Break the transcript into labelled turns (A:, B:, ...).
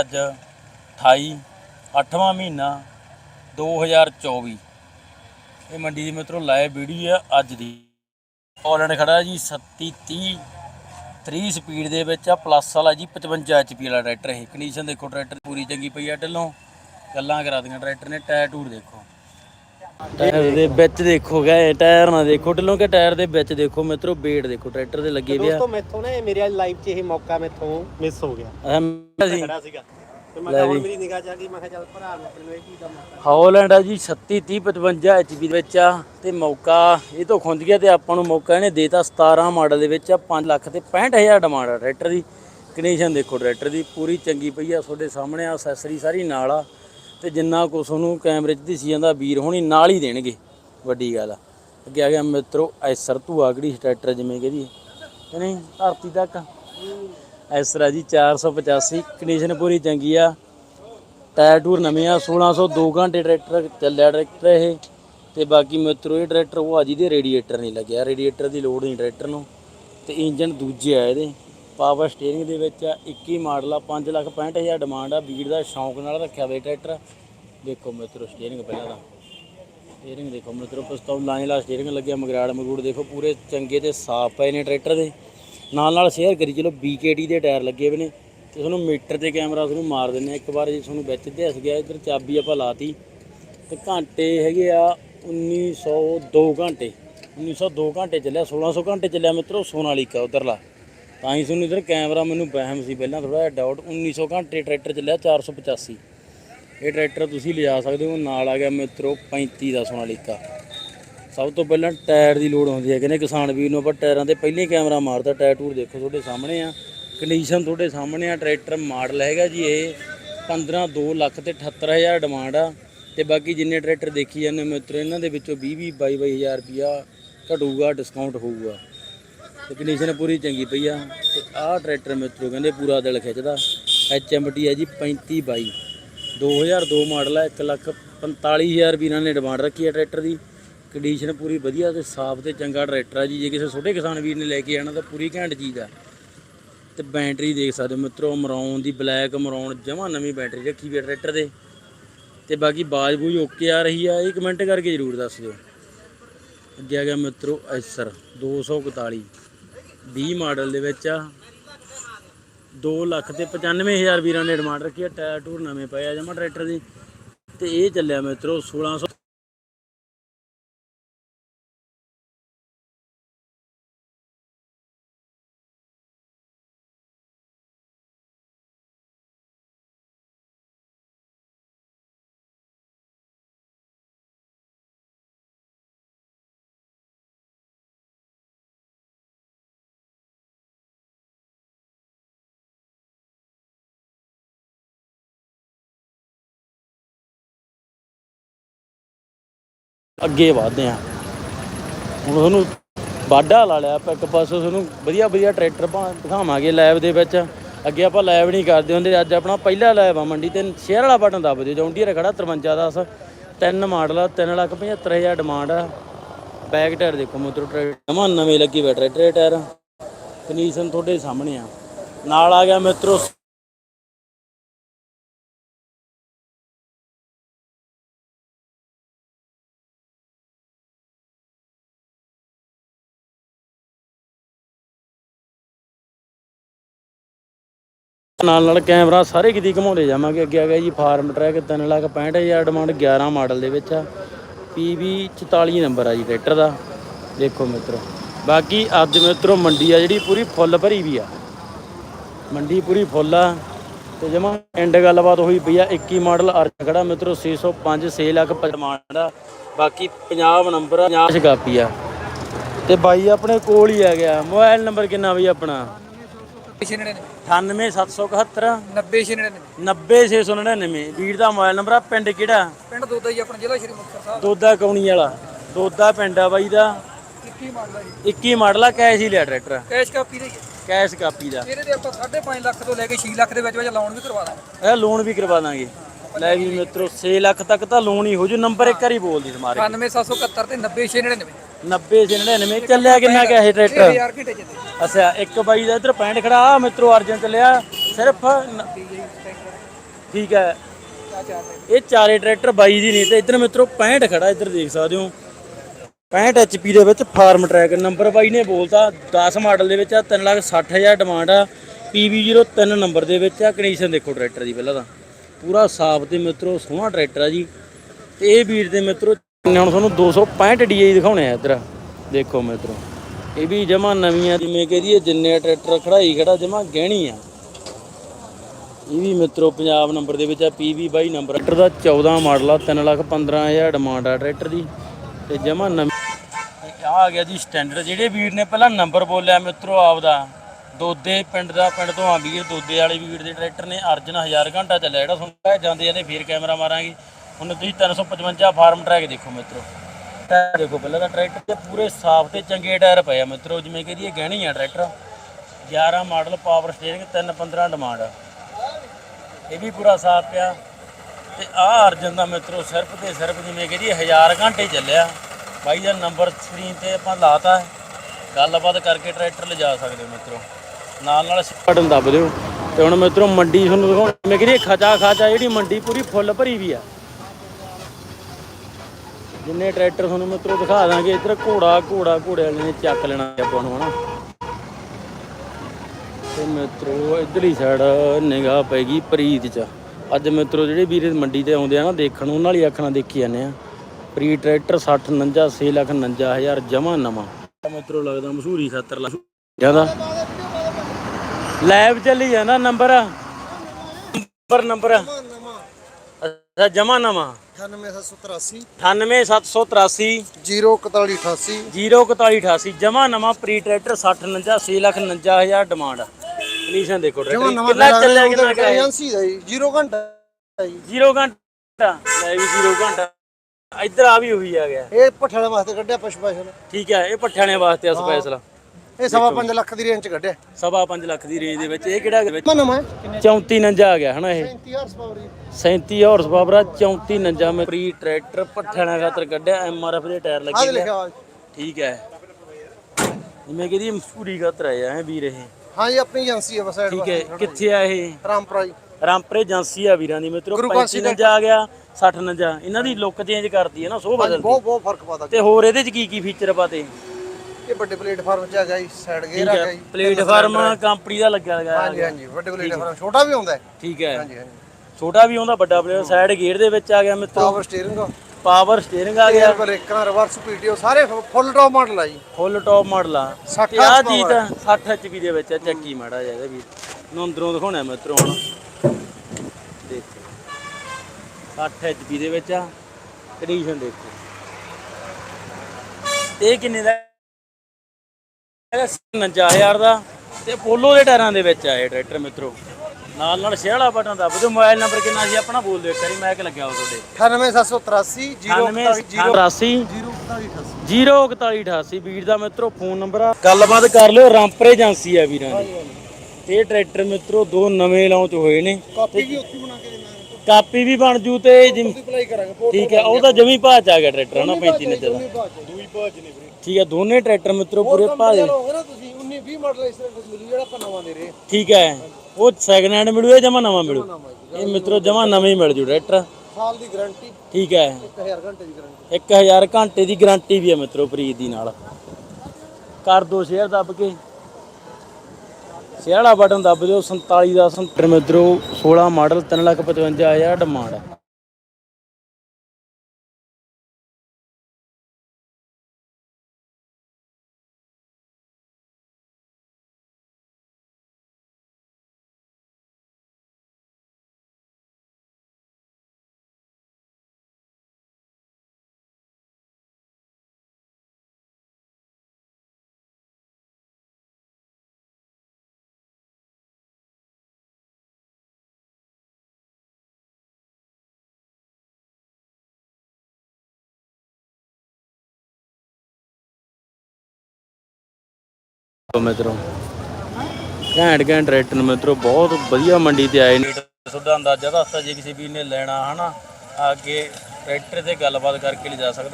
A: ਅੱਜ 28 8ਵਾਂ ਮਹੀਨਾ 2024 ਇਹ ਮੰਡੀ ਦੀ ਮਿੱਤਰੋ ਲਾਈਵ ਵੀਡੀਓ ਆ ਅੱਜ ਦੀ। ਆਲਰੇਡੀ ਖੜਾ ਜੀ 37 30 3 ਸਪੀਡ ਦੇ ਵਿੱਚ ਆ ਪਲੱਸ ਵਾਲਾ ਜੀ 55 ਐਚਪੀ ਵਾਲਾ ਟਰੈਕਟਰ। ਇਹ ਕੰਡੀਸ਼ਨ ਦੇਖੋ, ਟਰੈਕਟਰ ਪੂਰੀ ਚੰਗੀ ਪਈ ਆ ਢਿੱਲੋਂ। ਗੱਲਾਂ ਕਰਾ ਦੀਆਂ ਟਰੈਕਟਰ ਨੇ, ਟਾਇਰ ਟੂਰ ਦੇਖੋ। ਟਾਇਰ ਦੇ ਵਿੱਚ ਦੇਖੋ ਗਏ ਟਾਇਰ ਨਾ ਦੇਖੋ ਢਿੱਲੋਂ ਕਿ ਟਾਇਰ ਦੇ ਵਿੱਚ ਦੇਖੋ ਮਿੱਤਰੋ ਬੇਟ ਦੇਖੋ ਟਰੈਕਟਰ ਦੇ ਲੱਗੇ ਪਿਆ।
B: ਦੋਸਤੋ ਮੈਥੋਂ ਨਾ ਇਹ ਮੇਰੇ ਲਾਈਫ 'ਚ ਇਹ ਮੌਕਾ ਮੈਥੋਂ ਮਿਸ ਹੋ ਗਿਆ।
A: ਅਹਮ ਜੀ।
B: ਖੜਾ ਸੀਗਾ। ਤੇ ਮੈਂ ਕਿਹਾ ਹੁਣ ਮੇਰੀ ਨਿਗਾਹ ਚ ਆ ਗਈ ਮੈਂ ਕਿਹਾ ਚੱਲ ਭਰਾ ਨੂੰ ਆਪਣੇ ਨੂੰ ਇਹ ਚੀਜ਼ ਦਾ ਮੌਕਾ
A: ਹੌਲੈਂਡ ਆ ਜੀ 36 30 55 ਐਚਪੀ ਦੇ ਵਿੱਚ ਆ ਤੇ ਮੌਕਾ ਇਹ ਤੋਂ ਖੁੰਝ ਗਿਆ ਤੇ ਆਪਾਂ ਨੂੰ ਮੌਕਾ ਇਹਨੇ ਦੇਤਾ 17 ਮਾਡਲ ਦੇ ਵਿੱਚ ਆ 5 ਲੱਖ ਤੇ 65000 ਡਿਮਾਂਡ ਆ ਟਰੈਕਟਰ ਦੀ। ਕੰਡੀਸ਼ਨ ਦੇਖੋ ਟਰੈਕਟਰ ਦੀ ਪੂਰੀ ਚੰਗੀ ਪਈ ਆ ਤੁਹਾਡੇ ਸਾਹਮਣੇ ਆ ਅਸੈਸਰੀ ਸਾਰੀ ਨਾਲ ਆ। ਤੇ ਜਿੰਨਾ ਕੁਛ ਉਹਨੂੰ ਕੈਮਰੇ 'ਚ ਦਿਸੀ ਜਾਂਦਾ ਵੀਰ ਹੋਣੀ ਨਾਲ ਹੀ ਦੇਣਗੇ। ਵੱਡੀ ਗੱਲ ਆ। ਅੱਗੇ ਆ ਗਿਆ ਮਿੱਤਰੋ, ਐਸਰ ਧੂਆ ਧੂਆਗੜੀ ਟਰੈਕਟਰ ਜਿਵੇਂ ਕਹਦੀ ਕਿ ਨਹੀਂ? ਧਰਤੀ ਤੱਕ। ਐਸਰਾ ਜੀ 485 ਕੰਡੀਸ਼ਨ ਪੂਰੀ ਚੰਗੀ ਆ। ਟਾਇਰ ਟੂਰ ਨਵੇਂ ਆ 1602 ਘੰਟੇ ਟਰੈਕਟਰ ਚੱਲਿਆ ਟਰੈਕਟਰ ਇਹ। ਤੇ ਬਾਕੀ ਮਿੱਤਰੋ, ਇਹ ਟਰੈਕਟਰ ਉਹ ਆ ਜਿਹਦੇ ਰੇਡੀਏਟਰ ਨਹੀਂ ਲੱਗਿਆ। ਰੇਡੀਏਟਰ ਦੀ ਲੋੜ ਨਹੀਂ ਟਰੈਕਟਰ ਨੂੰ। ਤੇ ਇੰਜਨ ਦੂਜੇ ਆ ਇਹਦੇ। ਪਾਵਰ ਸਟੀਅਰਿੰਗ ਦੇ ਵਿੱਚ ਆ 21 ਮਾਡਲ ਆ 565000 ਡਿਮਾਂਡ ਆ ਵੀਰ ਦਾ ਸ਼ੌਂਕ ਨਾਲ ਰੱਖਿਆ ਵੇ ਟਰੈਕਟਰ ਦੇਖੋ ਮਿੱਤਰੋ ਸਟੀਅਰਿੰਗ ਪਹਿਲਾਂ ਦਾ ਸਟੀਅਰਿੰਗ ਦੇਖੋ ਮਿੱਤਰੋ ਲਾਈਨ ਲਾ ਸਟੀਅਰਿੰਗ ਲੱਗਿਆ, ਮਗਰਾੜ ਮਗੂੜ ਦੇਖੋ, ਪੂਰੇ ਚੰਗੇ ਤੇ ਸਾਫ਼ ਪਏ ਨੇ ਟਰੈਕਟਰ ਦੇ। ਨਾਲ ਨਾਲ ਸ਼ੇਅਰ ਕਰੀ, ਚਲੋ BKT ਦੇ ਟਾਇਰ ਲੱਗੇ ਹੋਏ ਨੇ, ਤੇ ਤੁਹਾਨੂੰ ਮੀਟਰ ਤੇ ਕੈਮਰਾ ਤੁਹਾਨੂੰ ਮਾਰ ਦਿੰਨੇ ਆ। ਇੱਕ ਵਾਰ ਜੇ ਤੁਹਾਨੂੰ ਵਿੱਚ ਦਿਸ ਗਿਆ, ਇੱਧਰ ਚਾਬੀ ਆਪਾਂ ਲਾਤੀ, ਤੇ ਘੰਟੇ ਹੈਗੇ ਆ 1902 ਘੰਟੇ 1902 ਘੰਟੇ ਚੱਲਿਆ 1600 ਘੰਟੇ ਚੱਲਿਆ ਮਿੱਤਰੋ, ਸੋਨਾਲੀਕਾ ਉਧਰਲਾ। ਤਾਂ ਹੀ ਤੁਹਾਨੂੰ ਇਧਰ ਕੈਮਰਾ ਮੈਨੂੰ ਵਹਿਮ ਸੀ ਪਹਿਲਾਂ ਥੋੜਾ ਜਿਹਾ ਡਾਊਟ 1900 ਘੰਟੇ ਟਰੈਕਟਰ ਚੱਲਿਆ 485 ਇਹ ਟਰੈਕਟਰ ਤੁਸੀਂ ਲਿਜਾ ਸਕਦੇ ਹੋ ਨਾਲ ਆ ਗਿਆ ਮਿੱਤਰੋ 35 ਦਾ ਸੋਨਾਲੀਕਾ। ਸਭ ਤੋਂ ਪਹਿਲਾਂ ਟਾਇਰ ਦੀ ਲੋੜ ਹੁੰਦੀ ਹੈ, ਕਹਿੰਦੇ ਕਿਸਾਨ ਵੀਰ ਨੂੰ ਆਪਾਂ ਟਾਇਰਾਂ ਤੇ ਪਹਿਲਾਂ ਹੀ ਕੈਮਰਾ ਮਾਰਦਾ ਟਾਇਰ ਟੂਰ ਦੇਖੋ ਤੁਹਾਡੇ ਸਾਹਮਣੇ ਆ ਕੰਡੀਸ਼ਨ ਤੁਹਾਡੇ ਸਾਹਮਣੇ ਆ, ਟਰੈਕਟਰ ਮਾਡਲ ਹੈਗਾ ਜੀ ਇਹ 15 2 ਲੱਖ ਤੇ 78000 ਡਿਮਾਂਡ ਆ, ਤੇ ਬਾਕੀ ਜਿੰਨੇ ਟਰੈਕਟਰ ਦੇਖੀ ਜਾਂਦੇ ਮਿੱਤਰੋ, ਇਹਨਾਂ ਦੇ ਵਿੱਚੋਂ 20 20 22 22000 ਰੁਪਿਆ ਘਟੂਗਾ ਡਿਸਕਾਊਂਟ ਹੋਊਗਾ। ਤੇ ਕੰਡੀਸ਼ਨ ਪੂਰੀ ਚੰਗੀ ਪਈ ਆ। ਤੇ ਆਹ ਟਰੈਕਟਰ ਮਿੱਤਰੋ ਕਹਿੰਦੇ ਪੂਰਾ ਦਿਲ ਖਿੱਚਦਾ। ਐਚਐਮਟੀ ਹੈ ਜੀ 35 22 2002 ਮਾਡਲ ਹੈ 1 ਲੱਖ 45000 ਵੀਰਾਂ ਨੇ ਡਿਮਾਂਡ ਰੱਖੀ ਹੈ ਟਰੈਕਟਰ ਦੀ। ਕੰਡੀਸ਼ਨ ਪੂਰੀ ਵਧੀਆ ਤੇ ਸਾਫ਼ ਤੇ ਚੰਗਾ ਟਰੈਕਟਰ ਆ ਜੀ। ਜੇ ਕਿਸੇ ਛੋਟੇ ਕਿਸਾਨ ਵੀਰ ਨੇ ਲੈ ਕੇ ਆਣਾ ਤਾਂ ਪੂਰੀ ਘੈਂਟ ਚੀਜ਼ ਆ। ਤੇ ਬੈਟਰੀ ਦੇਖ ਸਕਦੇ ਹੋ ਮਿੱਤਰੋ, ਮਰਾਉਣ ਦੀ ਬਲੈਕ ਮਰਾਉਣ ਜਮਾ ਨਵੀਂ ਬੈਟਰੀ ਰੱਖੀ ਵੀ ਟਰੈਕਟਰ ਦੇ। ਤੇ ਬਾਕੀ ਬਾਜ ਬੂਜ ਓਕੇ ਆ ਰਹੀ ਆ। ਇਹ ਕਮੈਂਟ ਕਰਕੇ ਜਰੂਰ ਦੱਸ ਦਿਓ। ਅੱਗੇ ਆ ਗਿਆ ਮਿੱਤਰੋ ਐਸਰ 241 20 ਮਾਡਲ ਦੇ ਵਿੱਚ ਆ। 2 ਲੱਖ ਤੇ 95000 ਵੀਰਾਂ ਨੇ ਡਿਮਾਂਡ ਰੱਖੀ ਆ। ਟਾਇਰ ਟੂਰ ਨਵੇਂ ਪਏ ਆ ਜਮਾ ਟਰੈਕਟਰ ਦੀ। ਤੇ ਇਹ ਚੱਲਿਆ ਮਿੱਤਰੋ 1600 ਅੱਗੇ ਵਧਦੇ ਆ ਹੁਣ ਤੁਹਾਨੂੰ ਬਾਡਾ ਲਾ ਲਿਆ, ਆਪਾਂ ਇੱਕ ਪਾਸੇ ਤੁਹਾਨੂੰ ਵਧੀਆ ਵਧੀਆ ਟਰੈਕਟਰ ਭਾ- ਦਿਖਾਵਾਂਗੇ ਲਾਈਵ ਦੇ ਵਿੱਚ। ਅੱਗੇ ਆਪਾਂ ਲਾਈਵ ਨਹੀਂ ਕਰਦੇ ਹੁੰਦੇ, ਅੱਜ ਆਪਣਾ ਪਹਿਲਾ ਲਾਈਵ ਆ ਮੰਡੀ ਤੇ। ਸ਼ੇਅਰ ਵਾਲਾ ਬਟਨ ਦੱਬ ਦਿਓ ਜੌਂਡੀਅਰ ਖੜਾ 53 10 ਤਿੰਨ ਮਾਡਲ ਆ 3 ਲੱਖ 75000 ਡਿਮਾਂਡ ਆ। ਬੈਕ ਟਾਇਰ ਦੇਖੋ ਮੋਟਰ ਟਰੈਕਟਰ ਨਵਾਂ, ਨਵੇਂ ਲੱਗੀ ਬੈ ਟਰੈਕਟਰ ਟਾਇਰ ਕੰਡੀਸ਼ਨ ਤੁਹਾਡੇ ਸਾਹਮਣੇ ਆ। ਨਾਲ ਆ ਗਿਆ ਮਿੱਤਰੋ ਨਾਲ ਨਾਲ ਕੈਮਰਾ ਸਾਰੇ ਕਿਤੇ ਘਮਾਉਂਦੇ ਜਾਵਾਂਗੇ। ਅੱਗੇ ਆ ਗਿਆ ਜੀ Farmtrac 3 lakh 65000 demand 11 model ਦੇ ਵਿੱਚ। ਆ PV 44 ਨੰਬਰ ਆ ਜੀ ਟਰੈਕਟਰ ਦਾ। ਦੇਖੋ ਮਿੱਤਰੋ, ਬਾਕੀ ਅੱਜ ਮਿੱਤਰੋ ਮੰਡੀ ਆ ਜਿਹੜੀ ਪੂਰੀ ਫੁੱਲ ਭਰੀ ਵੀ ਆ। ਮੰਡੀ ਪੂਰੀ ਫੁੱਲ ਆ। ਤੇ ਜਮਾ ਐਂਡ ਗੱਲਬਾਤ ਹੋਈ ਪਈ ਆ 21 ਮਾਡਲ ਅਰਜ ਖੜਾ ਮਿੱਤਰੋ 605 6 ਲੱਖ ਡਿਮਾਂਡ ਆ। ਬਾਕੀ 50 ਨੰਬਰ ਆ 50 ਕਾਪੀ ਆ। ਤੇ ਬਾਈ ਆਪਣੇ ਕੋਲ ਹੀ ਆ ਗਿਆ। ਮੋਬਾਈਲ ਨੰਬਰ ਕਿੰਨਾ ਬਈ ਆਪਣਾ? 98771
C: 90699
A: 90699 ਵੀਰ ਦਾ ਮੋਬਾਈਲ ਨੰਬਰ ਆ ਪਿੰਡ ਕਿਹੜਾ?
C: ਪਿੰਡ ਦੋਦਾ ਜੀ ਆਪਣਾ ਜ਼ਿਲ੍ਹਾ ਸ਼੍ਰੀ ਮੁਕਤਸਰ ਸਾਹਿਬ।
A: ਦੋਦਾ ਕੌਣੀ ਵਾਲਾ। ਦੋਦਾ ਪਿੰਡ ਆ ਬਾਈ ਦਾ।
C: 21 ਮਾਡਲ ਆ ਜੀ।
A: 21 ਮਾਡਲ ਆ ਕੈਸ਼ ਹੀ ਲਿਆ ਟਰੈਕਟਰ।
C: ਕੈਸ਼ ਕਾਪੀ ਦੇ ਜੀ।
A: ਕੈਸ਼ ਕਾਪੀ ਦਾ।
C: ਇਹਦੇ ਤੇ ਆਪਾਂ 5.5 ਲੱਖ ਤੋਂ ਲੈ ਕੇ 6 ਲੱਖ ਦੇ ਵਿੱਚ ਵਿੱਚ ਲੋਨ ਵੀ ਕਰਵਾ ਦਾਂਗੇ।
A: ਇਹ ਲੋਨ ਵੀ ਕਰਵਾ ਦਾਂਗੇ। ਲੈ ਵੀ ਮਿੱਤਰੋ 6 ਲੱਖ ਤੱਕ ਤਾਂ ਲੋਨ ਹੀ ਹੋ ਜੂ। ਨੰਬਰ ਇੱਕ ਵਾਰੀ ਬੋਲ ਦੀ ਤੁਹਾਰੇ
C: 97771 ਤੇ 90699
A: 90 99 ਚੱਲਿਆ ਕਿੰਨਾ ਕਿਆ ਇਹ ਟਰੈਕਟਰ?
C: 1000 ਘੰਟੇ ਜਿੱਤੇ
A: ਅੱਛਾ ਇੱਕ ਬਾਈ ਦਾ ਇੱਧਰ 65 ਖੜਾ ਆ ਮਿੱਤਰੋ ਅਰਜਨ ਚੱਲਿਆ ਸਿਰਫ ਨ- ਠੀਕ ਹੈ। ਇਹ ਚਾਰੇ ਟਰੈਕਟਰ ਬਾਈ ਦੀ ਨਹੀਂ ਤੇ ਇੱਧਰ ਮਿੱਤਰੋ 65 ਖੜਾ ਇੱਧਰ ਦੇਖ ਸਕਦੇ ਹੋ। 65 HP ਦੇ ਵਿੱਚ ਫਾਰਮ ਟਰੈਕ ਨੰਬਰ ਬਾਈ ਨੇ ਬੋਲਤਾ 10 ਮਾਡਲ ਦੇ ਵਿੱਚ ਆ 360000 ਡਿਮਾਂਡ ਆ। PV03 ਨੰਬਰ ਦੇ ਵਿੱਚ ਆ ਕੰਡੀਸ਼ਨ ਦੇਖੋ ਟਰੈਕਟਰ ਦੀ ਪਹਿਲਾਂ ਤਾਂ। ਪੂਰਾ ਸਾਫ਼ ਤੇ ਮਿੱਤਰੋ ਸੋਹਣਾ ਟਰੈਕਟਰ ਆ ਜੀ। ਤੇ ਇਹ ਵੀਰ ਦੇ ਮਿੱਤਰੋ ਹੁਣ ਤੁਹਾਨੂੰ 265 DI ਦਿਖਾਉਣੇ ਆ ਇੱਧਰ। ਦੇਖੋ ਮਿੱਤਰੋ, ਇਹ ਵੀ ਜਮਾ ਨਵੀਆਂ, ਜਿਵੇਂ ਕਿ ਇਹਦੀ ਜਿੰਨੇ ਟਰੈਕਟਰ ਖੜਾਈ ਖੜਾ, ਜਮਾ ਗਹਿਣੀ ਆ। ਇਹ ਵੀ ਮਿੱਤਰੋ, ਪੰਜਾਬ ਨੰਬਰ ਦੇ ਵਿੱਚ ਆ PV ਬਾਈ ਨੰਬਰ। ਟਰੈਕਟਰ ਦਾ 14 ਮਾਡਲ ਆ 3 ਲੱਖ 15000 ਡਿਮਾਂਡ ਆ ਟਰੈਕਟਰ ਦੀ, ਤੇ ਜਮਾ ਨਵੀਂ ਆ ਆ ਗਿਆ ਜੀ ਸਟੈਂਡਰਡ ਜਿਹੜੇ ਵੀਰ ਨੇ ਪਹਿਲਾਂ ਨੰਬਰ ਬੋਲਿਆ ਮਿੱਤਰੋ ਆਪਦਾ। ਦੋਦੇ ਪਿੰਡ ਦਾ, ਪਿੰਡ ਤੋਂ ਆ ਵੀਰ, ਦੋਦੇ ਵਾਲੇ ਵੀਰ ਦੇ ਟਰੈਕਟਰ ਨੇ, ਅਰਜਨ 1000 ਘੰਟਾ ਚੱਲਿਆ, ਜਿਹੜਾ ਸੁਣਦਾ ਜਾਂਦੇ ਜਾਂਦੇ ਫੇਰ ਕੈਮਰਾ ਮਾਰਾਂਗੇ। ਹੁਣ ਤੁਸੀਂ 355 ਫਾਰਮ ਟਰੈਕ ਦੇਖੋ ਮਿੱਤਰੋ। ਟਾਇਰ ਦੇਖੋ ਪਹਿਲਾਂ ਤਾਂ ਟਰੈਕਟਰ ਤੇ ਪੂਰੇ ਸਾਫ਼ ਤੇ ਚੰਗੇ ਟਾਇਰ ਪਏ ਆ ਮਿੱਤਰੋ, ਜਿਵੇਂ ਕਿ ਇਹਦੀ ਗਹਿਣੀ ਆ tractor. 11 model power steering 315 demand ਇਹ ਵੀ ਪੂਰਾ ਸਾਫ਼ ਪਿਆ। ਤੇ ਆ ਅਰਜਨ ਦਾ ਮਿੱਤਰੋ, ਸਿਰਫ ਤੇ ਸਿਰਫ ਜਿਵੇਂ ਕਿ ਜੀ 1000 ਘੰਟੇ ਚੱਲਿਆ। ਬਾਈ ਦਾ ਨੰਬਰ ਸਕਰੀਨ ਤੇ ਆਪਾਂ ਲਾਤਾ ਹੈ। ਗੱਲਬਾਤ ਕਰਕੇ ਟਰੈਕਟਰ ਲਿਜਾ ਸਕਦੇ ਹੋ ਮਿੱਤਰੋ। ਨਾਲ ਨਾਲ ਬਟਨ ਦੱਬ ਦਿਓ। ਤੇ ਹੁਣ ਮਿੱਤਰੋ, ਮੰਡੀ ਤੁਹਾਨੂੰ ਦਿਖਾਉਣ ਜਿਵੇਂ ਕਿ ਜੀ ਖਚਾ ਖਾਚਾ ਜਿਹੜੀ ਮੰਡੀ ਪੂਰੀ ਫੁੱਲ ਭਰੀ ਵੀ ਆ। ਜਿੰਨੇ ਟਰੈਕਟਰ ਤੁਹਾਨੂੰ ਮਿੱਤਰੋ ਦਿਖਾ ਦਾਂਗੇ ਇੱਧਰ ਘੋੜਾ ਘੋੜਾ ਘੋੜੇ ਵਾਲੇ ਨੇ ਚੱਕ ਲੈਣਾ ਆਪਾਂ ਨੂੰ ਹਨਾ। ਤੇ ਮਿੱਤਰੋ ਇਧਰਲੀ ਸਾਈਡ ਨਿਗਾਹ ਪੈਗੀ ਪ੍ਰੀਤ ਚ। ਅੱਜ ਮਿੱਤਰੋ ਜਿਹੜੇ ਵੀਰੇ ਮੰਡੀ ਤੇ ਆਉਂਦੇ ਆ ਨਾ ਦੇਖਣ ਉਹਨਾਂ ਵਾਲੀ ਅੱਖ ਨਾਲ ਦੇਖੀ ਜਾਂਦੇ ਆ। ਪ੍ਰੀ ਟਰੈਕਟਰ 60 49 6 ਲੱਖ 49000 ਜਮਾ ਨਵਾਂ। ਮਿੱਤਰੋ ਲੱਗਦਾ ਮਸ਼ਹੂਰੀ ਖਾਤਰ ਲਾ ਜ਼ਿਆਦਾ ਲਾਈਵ ਚੱਲੀ ਜਾਂਦਾ ਨੰਬਰ ਨੰਬਰ ਨੰਬਰ ਅੱਛਾ ਜਮਾ ਨਵਾਂ।
B: 98783
A: 98783
B: 04188
A: 04188 ਜਮਾ ਨਵਾਂ ਪ੍ਰੀ ਟਰੈਕਟਰ 60 49 6 ਲੱਖ 49000 ਡਿਮਾਂਡ ਕੰਡੀਸ਼ਨ ਦੇਖੋ ਟਰੈਕਟਰ ਕਿੰਨਾ ਚੱਲਿਆ ਕਿੰਨਾ ਕਰਾਇਆ?
B: ਏਜੰਸੀ ਦਾ ਜੀ 0 ਘੰਟਾ। ਜੀ
A: ਘੰਟਾ। ਲੈ ਵੀ ਜ਼ੀਰੋ ਘੰਟਾ। ਇੱਧਰ ਆ ਵੀ ਉਹੀ ਆ ਗਿਆ।
B: ਇਹ ਪੱਠਿਆਂ ਵਾਸਤੇ ਕੱਢਿਆ ਪਸ਼ਪਾਸ਼ਨ।
A: ਠੀਕ ਹੈ ਇਹ ਪੱਠਿਆਣੇ ਵਾਸਤੇ ਆ ਸਪੈਸ਼ਲ
B: ਇਹ ਸਵਾ 5 ਲੱਖ ਦੀ ਰੇਂਜ ਚ ਕੱਢਿਆ।
A: ਸਵਾ 5 ਲੱਖ ਦੀ ਰੇਂਜ ਦੇ ਵਿੱਚ। ਇਹ ਕਿਹੜਾ ਵਿੱਚ?
B: ਮੈਂ ਨਵਾਂ
A: 34 ਨੰਜਾ ਆ ਗਿਆ ਹਨਾ ਇਹ?
B: 35 ਹਾਰਸ ਪਾਵਰ ਜੀ।
A: 37 ਹਾਰਸ ਪਾਵਰ ਆ 34 ਨੰਜਾ ਮੈਂ ਪ੍ਰੀ ਟਰੈਕਟਰ ਪੱਠਿਆਣਾ ਖਾਤਰ ਕੱਢਿਆ ਐਮ ਆਰ ਐਫ ਦੇ ਟਾਇਰ ਲੱਗੇ
B: ਜੀ।
A: ਠੀਕ ਹੈ। ਜਿਵੇਂ ਕਿ ਇਹਦੀ ਮਸ਼ਹੂਰੀ ਖਾਤਰ ਆਇਆ ਹੈ ਵੀਰ ਇਹ।
B: ਹਾਂ ਜੀ ਆਪਣੀ ਏਜੰਸੀ ਹੈ ਬਸ
A: ਠੀਕ ਹੈ ਕਿੱਥੇ ਆ ਇਹ?
B: ਰਾਮਪੁਰਾ ਜੀ।
A: ਰਾਮਪੁਰੇ ਏਜੰਸੀ ਆ ਵੀਰਾਂ ਦੀ ਮਿੱਤਰੋ
B: ਗੁਰੂ
A: 35
B: ਕਾਸ਼ੀ
A: ਨੰਜਾ ਆ ਗਿਆ 60 ਨੰਜਾ। ਇਹਨਾਂ ਦੀ ਲੁੱਕ ਚੇਂਜ ਕਰਦੀ ਹੈ ਨਾ ਸੋ ਬਦਲਦੀ
B: ਬਹੁਤ ਬਹੁਤ ਫ਼ਰਕ ਪਤਾ
A: ਤੇ ਹੋਰ ਇਹਦੇ ਚ ਕੀ ਕੀ ਫੀਚਰ ਪਾਤੇ
B: ਇਹ ਵੱਡੇ ਪਲੇਟਫਾਰਮ ਚ ਆ ਗਿਆ ਜੀ ਸਾਈਡ ਗੇਅਰ ਆ ਗਿਆ ਜੀ
A: ਪਲੇਟਫਾਰਮ ਕੰਪਨੀ ਦਾ ਲੱਗਿਆ ਲਗਾਇਆ
B: ਹਾਂਜੀ ਹਾਂਜੀ ਵੱਡੇ ਪਲੇਟਫਾਰਮ ਛੋਟਾ ਵੀ ਆਉਂਦਾ ਹੈ।
A: ਠੀਕ ਹੈ।
B: ਹਾਂਜੀ ਹਾਂਜੀ।
A: ਛੋਟਾ ਵੀ ਆਉਂਦਾ ਵੱਡਾ ਪਲੇਅਰ ਸਾਈਡ ਗੇਅਰ ਦੇ ਵਿੱਚ ਆ ਗਿਆ ਮਿੱਤਰੋ।
B: ਪਾਵਰ ਸਟੀਅਰਿੰਗ
A: ਪਾਵਰ ਸਟੀਅਰਿੰਗ ਆ ਗਿਆ।
B: ਬ੍ਰੇਕਾਂ ਰਿਵਰਸ ਪੀਟੀਓ ਸਾਰੇ ਫੁੱਲ ਟੌਪ ਮਾਡਲ ਆ ਜੀ।
A: ਫੁੱਲ ਟੌਪ ਮਾਡਲ ਆ।
B: 60
A: ਤੇ ਆ ਚੀਜ਼ ਤਾਂ 60 ਐਚਪੀ ਦੇ ਵਿੱਚ ਆ ਚੱਕੀ ਮਾੜਾ ਜਿਹਾ ਇਹਦਾ ਵੀ। ਨੂੰ ਅੰਦਰੋਂ ਦਿਖਾਉਣਾ ਮਿੱਤਰੋ ਹੁਣ। ਦੇਖੋ। 60 ਐਚਪੀ ਦੇ ਵਿੱਚ ਆ। ਕੰਡੀਸ਼ਨ ਦੇਖੋ। ਇਹ ਕਿੰਨੇ ਦਾ 59000 ਦਾ ਤੇ ਪੋਲੋ ਦੇ ਟਾਇਰਾਂ ਦੇ ਵਿੱਚ ਆ ਇਹ ਟਰੈਕਟਰ ਮਿੱਤਰੋ। ਨਾਲ ਨਾਲ ਸ਼ੇਅਰ ਵਾਲਾ ਬਟਨ ਦੱਬ ਦਿਓ ਮੋਬਾਈਲ ਨੰਬਰ ਕਿੰਨਾ ਸੀ ਆਪਣਾ ਬੋਲ ਦਿਓ ਇੱਕ ਵਾਰੀ ਮੈਂ ਕਿ ਲੱਗਿਆ ਉਹ ਤੁਹਾਡੇ।
B: 98783
A: 98
B: 0
A: 04188 ਵੀਰ ਦਾ ਮਿੱਤਰੋ ਫੋਨ ਨੰਬਰ ਆ। ਗੱਲਬਾਤ ਕਰ ਲਿਓ ਰਾਮਪੁਰ ਏਜੰਸੀ ਆ ਵੀਰਾਂ ਦੀ। ਇਹ ਟਰੈਕਟਰ ਮਿੱਤਰੋ ਦੋ ਨਵੇਂ ਲਾਂਚ ਹੋਏ ਨੇ।
B: ਕਾਪੀ ਵੀ ਉੱਥੇ ਬਣਾ ਕੇ
A: ਕਾਪੀ ਵੀ ਬਣ ਜੂ ਤੇ ਜਿਮ-
B: ਅਪਲਾਈ ਕਰਾਂਗੇ
A: ਠੀਕ ਹੈ ਉਹ ਤਾਂ ਜਮੀ ਭਾਜ ਆ ਗਿਆ ਟਰੈਕਟਰ ਹਨਾ 35 ਨੇ ਦਾ
B: ਦੂਈ ਭਾਜ ਨੇ ਵੀਰੇ।
A: ਠੀਕ ਹੈ ਦੋਨੇ ਟਰੈਕਟਰ ਮਿੱਤਰੋ ਪੂਰੇ ਭਾਜ
B: ਹੋਗੇ ਨਾ ਤੁਸੀਂ 19 20 ਮਾਡਲ ਇਸ ਤਰ੍ਹਾਂ ਕੁਝ ਮਿਲੂ ਜਿਹੜਾ ਆਪਾਂ ਨਵਾਂ ਦੇ ਰਹੇ।
A: ਠੀਕ ਹੈ ਉਹ ਸੈਕਿੰਡ ਹੈਂਡ ਮਿਲੂ ਇਹ ਜਮਾ ਨਵਾਂ ਮਿਲੂ? ਇਹ ਮਿੱਤਰੋ ਜਮਾ ਨਵੇਂ ਹੀ ਮਿਲ ਜੂ ਟਰੈਕਟਰ
B: ਸਾਲ ਦੀ ਗਾਰੰਟੀ
A: ਠੀਕ ਹੈ।
B: 1000 ਘੰਟੇ ਦੀ ਗਾਰੰਟੀ
A: 1000 ਘੰਟੇ ਦੀ ਗਾਰੰਟੀ ਵੀ ਹੈ ਮਿੱਤਰੋ ਪ੍ਰੀਤ ਦੀ ਨਾਲ। ਕਰ ਦੋ ਸ਼ੇਅਰ ਦੱਬ ਕੇ। ਸਿਆਲਾ ਬਟਨ ਦੱਬ ਦਿਓ 47 ਦਾ 70 ਮਿੱਤਰੋ 16 ਮਾਡਲ 355000 ਡਿਮਾਂਡ ਹੈ ਮਿੱਤਰੋ। ਘੈਂਟ ਘੈਂਟ ਰੇਟ ਨੂੰ ਮਿੱਤਰੋ, ਬਹੁਤ ਵਧੀਆ ਮੰਡੀ ਤੇ ਆਏ ਨੇ। ਤੁਹਾਡਾ ਅੰਦਾਜ਼ਾ ਦੱਸਦਾ ਜੇ ਕਿਸੇ ਵੀਰ ਨੇ ਲੈਣਾ ਹਨਾ, ਆ ਕੇ ਟਰੈਕਟਰ ਤੇ ਗੱਲਬਾਤ ਕਰਕੇ ਲਿਜਾ ਸਕਦਾ।